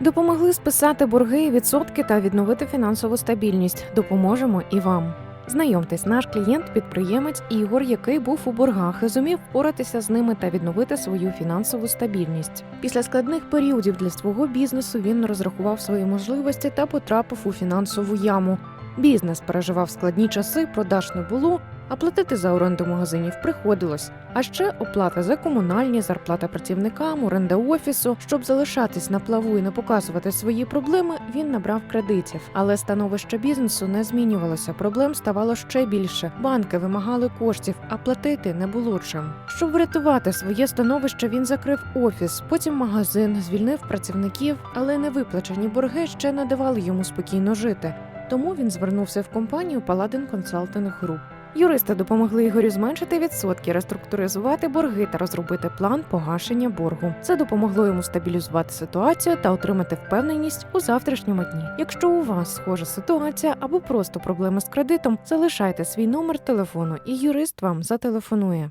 Допомогли списати борги і відсотки та відновити фінансову стабільність. Допоможемо і вам. Знайомтесь, наш клієнт підприємець Ігор, який був у боргах і зумів впоратися з ними та відновити свою фінансову стабільність. Після складних періодів для свого бізнесу він розрахував свої можливості та потрапив у фінансову яму. Бізнес переживав складні часи, продаж не було, а платити за оренду магазинів приходилось. А ще оплата за комунальні, зарплата працівникам, оренда офісу. Щоб залишатись на плаву і не показувати свої проблеми, він набрав кредитів. Але становище бізнесу не змінювалося. Проблем ставало ще більше. Банки вимагали коштів, а платити не було чим. Щоб врятувати своє становище, він закрив офіс, потім магазин, звільнив працівників, але невиплачені борги ще не давали йому спокійно жити. Тому він звернувся в компанію Paladin Consulting Group. Юристи допомогли Ігорю зменшити відсотки, реструктуризувати борги та розробити план погашення боргу. Це допомогло йому стабілізувати ситуацію та отримати впевненість у завтрашньому дні. Якщо у вас схожа ситуація або просто проблеми з кредитом, залишайте свій номер телефону, і юрист вам зателефонує.